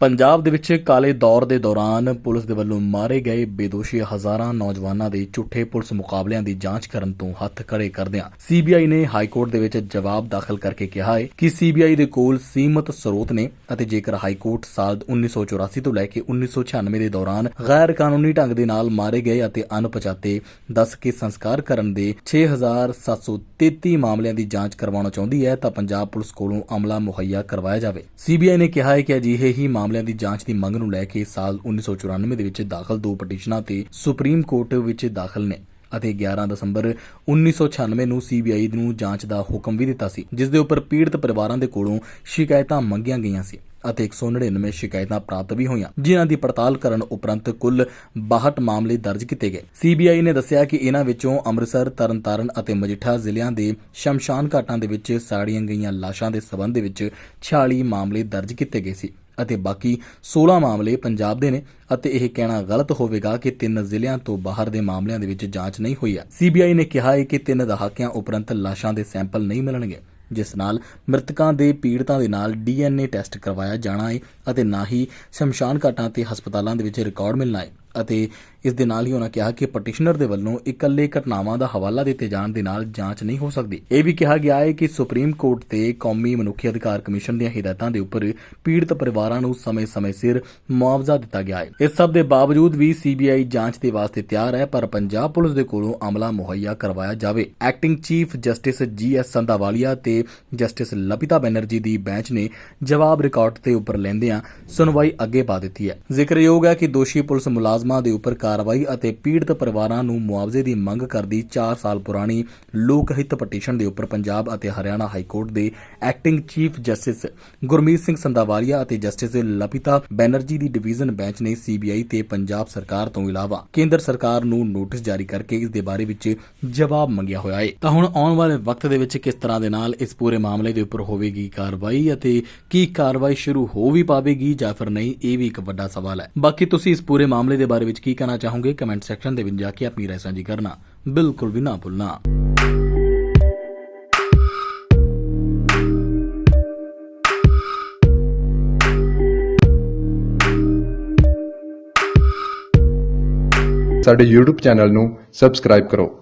ਪੰਜਾਬ ਦੇ ਵਿੱਚ ਕਾਲੇ ਦੌਰ ਦੇ ਦੌਰਾਨ ਪੁਲਿਸ ਦੇ ਵੱਲੋਂ ਮਾਰੇ ਗਏ ਬੇਦੋਸ਼ੀ ਹਜ਼ਾਰਾਂ ਨੌਜਵਾਨਾਂ ਦੇ ਝੂਠੇ ਪੁਲਿਸ ਮੁਕਾਬਲਿਆਂ ਦੀ ਜਾਂਚ ਕਰਨ ਤੋਂ ਹੱਥ ਖੜੇ ਕਰਦਿਆਂ ਸੀਬੀਆਈ ਨੇ ਹਾਈ ਕੋਰਟ ਦੇ ਵਿੱਚ ਜਵਾਬ ਦਾਖਲ ਕਰਕੇ ਕਿਹਾ ਹੈ ਕਿ ਸੀਬੀਆਈ ਦੇ ਕੋਲ ਸੀਮਤ ਸਰੋਤ ਨੇ ਅਤੇ ਜੇਕਰ ਹਾਈ ਕੋਰਟ ਸਾਲ 1984 ਤੋਂ ਲੈ ਕੇ 1996 ਦੇ ਦੌਰਾਨ ਗੈਰ ਕਾਨੂੰਨੀ ਢੰਗ ਦੇ ਨਾਲ ਮਾਰੇ ਗਏ ਅਤੇ ਅਣਪਛਾਤੇ ਦੱਸ ਕੇ ਸੰਸਕਾਰ ਕਰਨ ਦੇ 6733 ਮਾਮਲਿਆਂ ਦੀ ਜਾਂਚ ਕਰਵਾਉਣਾ ਚਾਹੁੰਦੀ ਹੈ ਤਾਂ ਪੰਜਾਬ ਪੁਲਿਸ ਕੋਲੋਂ ਅਮਲਾ ਮੁਹੱਈਆ ਕਰਵਾਇਆ ਜਾਵੇ। ਸੀਬੀਆਈ ਨੇ ਕਿਹਾ ਹੈ ਕਿ ਅਜਿਹੇ ਹੀ ਮਾਮਲਿਆਂ ਦੀ ਜਾਂਚ ਦੀ ਮੰਗ ਨੂੰ ਲੈ ਕੇ ਸਾਲ 1994 ਦੇ ਵਿੱਚ ਦਾਖਲ ਦੋ ਪਟੀਸ਼ਨਾਂ ਤੇ ਸੁਪਰੀਮ ਕੋਰਟ ਵਿੱਚ ਦਾਖਲ ਨੇ ਅਤੇ 11 ਦਸੰਬਰ 1996 ਨੂੰ ਸੀਬੀਆਈ ਨੂੰ ਜਾਂਚ ਦਾ ਹੁਕਮ ਵੀ ਦਿੱਤਾ ਸੀ, ਜਿਸ ਦੇ ਉੱਪਰ ਪੀੜਤ ਪਰਿਵਾਰਾਂ ਦੇ ਕੋਲੋਂ ਸ਼ਿਕਾਇਤਾਂ ਮੰਗੀਆਂ ਗਈਆਂ ਸੀ ਅਤੇ 199 ਸ਼ਿਕਾਇਤਾਂ ਪ੍ਰਾਪਤ ਵੀ ਹੋਈਆਂ, ਜਿਨ੍ਹਾਂ ਦੀ ਪੜਤਾਲ ਕਰਨ ਉਪਰੰਤ ਕੁੱਲ 62 ਮਾਮਲੇ ਦਰਜ ਕੀਤੇ ਗਏ। ਸੀਬੀਆਈ ਨੇ ਦੱਸਿਆ ਕਿ ਇਹਨਾਂ ਵਿੱਚੋਂ ਅੰਮ੍ਰਿਤਸਰ, ਤਰਨਤਾਰਨ ਅਤੇ ਮਜੀਠਾ ਜ਼ਿਲ੍ਹਿਆਂ ਦੇ ਸ਼ਮਸ਼ਾਨ ਘਾਟਾਂ ਦੇ ਵਿੱਚ ਸਾੜੀਆਂ ਗਈਆਂ ਲਾਸ਼ਾਂ ਦੇ ਸਬੰਧ ਦੇ ਵਿੱਚ 46 ਮਾਮਲੇ ਦਰਜ ਕੀਤੇ ਗਏ ਸੀ। ਅਤੇ ਬਾਕੀ 16 ਮਾਮਲੇ ਪੰਜਾਬ ਦੇ ਨੇ ਅਤੇ ਇਹ ਕਹਿਣਾ ਗਲਤ ਹੋਵੇਗਾ ਕਿ ਤਿੰਨ ਜ਼ਿਲ੍ਹਿਆਂ ਤੋਂ ਬਾਹਰ ਦੇ ਮਾਮਲਿਆਂ ਦੇ ਵਿੱਚ ਜਾਂਚ ਨਹੀਂ ਹੋਈ ਹੈ। ਸੀਬੀਆਈ ਨੇ ਕਿਹਾ ਹੈ ਕਿ ਤਿੰਨ ਦਹਾਕਿਆਂ ਉਪਰੰਤ ਲਾਸ਼ਾਂ ਦੇ ਸੈਂਪਲ ਨਹੀਂ ਮਿਲਣਗੇ, ਜਿਸ ਨਾਲ ਮ੍ਰਿਤਕਾਂ ਦੇ ਪੀੜਤਾਂ ਦੇ ਨਾਲ ਡੀਐਨਏ ਟੈਸਟ ਕਰਵਾਇਆ ਜਾਣਾ ਹੈ ਅਤੇ ਨਾ ਹੀ ਸ਼ਮਸ਼ਾਨ ਘਾਟਾਂ ਤੇ ਹਸਪਤਾਲਾਂ ਦੇ ਵਿੱਚ ਰਿਕਾਰਡ ਮਿਲਣਾ ਹੈ ਅਤੇ ਇਸ ਦੇ ਨਾਲ ਹੀ ਉਹਨਾਂ ਕਿਹਾ ਕਿ ਪਟੀਸ਼ਨਰ ਦੇ ਵੱਲੋਂ ਇਕੱਲੇ ਘਟਨਾਵਾਂ ਦਾ ਹਵਾਲਾ ਦਿੱਤੇ ਜਾਣ ਦੇ ਨਾਲ ਜਾਂਚ ਨਹੀਂ ਹੋ ਸਕਦੀ। ਇਹ ਵੀ ਕਿਹਾ ਗਿਆ ਹੈ ਕਿ ਸੁਪਰੀਮ ਕੋਰਟ ਤੇ ਕੌਮੀ ਮਨੁੱਖੀ ਅਧਿਕਾਰ ਕਮਿਸ਼ਨ ਦੀਆਂ ਹਦਾਇਤਾਂ ਦੇ ਉੱਪਰ ਪੀੜਤ ਪਰਿਵਾਰਾਂ ਨੂੰ ਸਮੇਂ-ਸਮੇਂ ਸਿਰ ਮੁਆਵਜ਼ਾ ਦਿੱਤਾ ਗਿਆ ਹੈ। ਇਸ ਸਭ ਦੇ ਬਾਵਜੂਦ ਵੀ ਸੀਬੀਆਈ ਜਾਂਚ ਦੇ ਵਾਸਤੇ ਤਿਆਰ ਹੈ, ਪਰ ਪੰਜਾਬ ਪੁਲਿਸ ਦੇ ਕੋਲੋਂ ਅਮਲਾ ਮੁਹੱਈਆ ਕਰਵਾਇਆ ਜਾਵੇ। Acting chief justice G S Sandhawalia ਤੇ ਜਸਟਿਸ ਲਪਿਤਾ ਬੈਨਰਜੀ ਦੀ ਬੈਂਚ ਨੇ ਜਵਾਬ ਰਿਕਾਰਡ ਤੇ ਉੱਪਰ ਲੈਂਦਿਆਂ ਸੁਣਵਾਈ ਅੱਗੇ ਪਾ ਦਿੱਤੀ ਹੈ। ਜ਼ਿਕਰਯੋਗ ਹੈ ਕਿ ਦੋਸ਼ੀ ਪੁਲਿਸ ਮੁਲਾਜ਼ਮਾਂ ਦੇ ਉੱਪਰ ਕਾਰਵਾਈ ਅਤੇ ਪੀੜਤ ਪਰਿਵਾਰਾਂ ਨੂੰ ਮੁਆਵਜ਼ੇ ਦੀ ਮੰਗ ਕਰਦੀ 4 ਸਾਲ ਪੁਰਾਣੀ ਲੋਕ ਹਿੱਤ ਪਟੀਸ਼ਨ ਦੇ ਉੱਪਰ ਪੰਜਾਬ ਅਤੇ ਹਰਿਆਣਾ ਹਾਈ ਕੋਰਟ ਦੇ acting chief justice Gurmeet Singh Sandhawalia ਅਤੇ ਜਸਟਿਸ ਲਪਿਤਾ ਬੈਨਰਜੀ ਦੀ ਡਿਵੀਜ਼ਨ ਬੈਂਚ ਨੇ ਸੀਬੀਆਈ ਤੇ ਪੰਜਾਬ ਸਰਕਾਰ ਤੋਂ ਇਲਾਵਾ ਕੇਂਦਰ ਸਰਕਾਰ ਨੂੰ ਨੋਟਿਸ ਜਾਰੀ ਕਰਕੇ ਇਸ ਦੇ ਬਾਰੇ ਵਿੱਚ ਜਵਾਬ ਮੰਗਿਆ ਹੋਇਆ ਹੈ। ਤਾਂ ਹੁਣ ਆਉਣ ਵਾਲੇ ਵਕਤ ਦੇ ਵਿੱਚ ਕਿਸ ਤਰ੍ਹਾਂ ਦੇ ਨਾਲ ਇਸ ਪੂਰੇ ਮਾਮਲੇ ਦੇ ਉੱਪਰ ਹੋਵੇਗੀ ਕਾਰਵਾਈ ਅਤੇ ਕੀ ਕਾਰਵਾਈ ਸ਼ੁਰੂ ਹੋ ਵੀ ਪਾਵੇਗੀ ਜਾਂ ਫਿਰ ਨਹੀਂ, ਇਹ ਵੀ ਇੱਕ ਵੱਡਾ ਸਵਾਲ ਹੈ। ਬਾਕੀ ਤੁਸੀਂ ਇਸ ਪੂਰੇ ਮਾਮਲੇ ਦੇ ਬਾਰੇ ਵਿੱਚ ਕੀ ਕਹਿਣਾ ਚਾਹੋਗੇ ਕਮੈਂਟ ਸੈਕਸ਼ਨ ਦੇ ਵਿੱਚ ਜਾ ਕੇ ਆਪਣੀ ਰਾਏ ਸਾਂਝੀ ਕਰਨਾ। ਬਿਲਕੁਲ ਵੀ ਨਾ ਭੁੱਲਣਾ। ਸਾਡੇ YouTube ਚੈਨਲ ਨੂੰ ਸਬਸਕ੍ਰਾਈਬ ਕਰੋ।